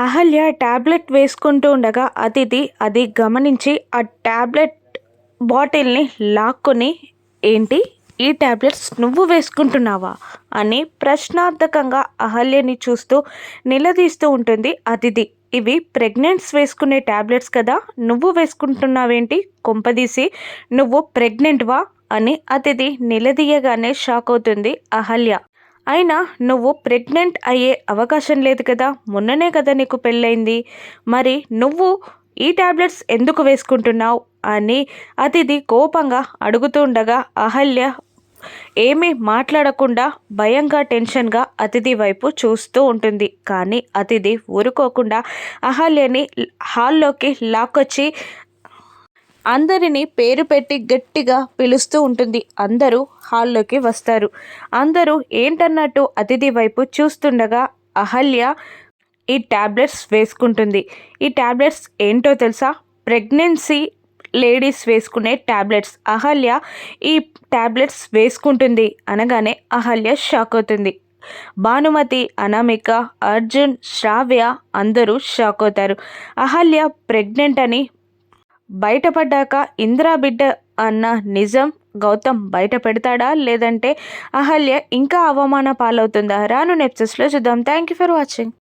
Ahalya tablet వేసుకుంటూ ఉండగా అతిథి అది గమనించి ఆ ట్యాబ్లెట్ బాటిల్ని లాక్కొని ఏంటి? ఈ టాబ్లెట్స్ నువ్వు వేసుకుంటున్నావా? అని ప్రశ్నార్థకంగా అహల్యని చూస్తూ నిలదీస్తూ ఉంటుంది అతిథి. ఇవి ప్రెగ్నెంట్స్ వేసుకునే ట్యాబ్లెట్స్ కదా నువ్వు వేసుకుంటున్నావేంటి? కొంపదీసి నువ్వు ప్రెగ్నెంట్వా? అని అతిథి నిలదీయగానే షాక్ అవుతుంది అహల్య. అయినా నువ్వు ప్రెగ్నెంట్ అయ్యే అవకాశం లేదు కదా. మొన్ననే కదా నీకు పెళ్ళైంది మరి నువ్వు ఈ టాబ్లెట్స్ ఎందుకు వేసుకుంటున్నావు? అని అతిథి కోపంగా అడుగుతుండగా అహల్య ఏమీ మాట్లాడకుండా భయంగా టెన్షన్గా అతిథి వైపు చూస్తూ ఉంటుంది. కానీ అతిథి ఊరుకోకుండా అహల్యని హాల్లోకి లాక్కొచ్చి అందరినీ పేరు పెట్టి గట్టిగా పిలుస్తూ ఉంటుంది. అందరూ హాల్లోకి వస్తారు. అందరూ ఏంటన్నట్టు అతిథి వైపు చూస్తుండగా అహల్య ఈ ట్యాబ్లెట్స్ వేసుకుంటుంది. ఈ ట్యాబ్లెట్స్ ఏంటో తెలుసా? ప్రెగ్నెన్సీ లేడీస్ వేసుకునే ట్యాబ్లెట్స్ అహల్య ఈ ట్యాబ్లెట్స్ వేసుకుంటుంది అనగానే అహల్య షాక్ అవుతుంది. భానుమతి అనామిక అర్జున్ శ్రావ్య అందరూ షాక్ అవుతారు. అహల్య ప్రెగ్నెంట్ అని బయటపడ్డాక ఇందిరా బిడ్డ అన్న నిజం గౌతమ్ బయట పెడతాడా లేదంటే అహల్య ఇంకా అవమాన పాలవుతుందా? రాను నెప్సెస్లో చూద్దాం. Thank you for watching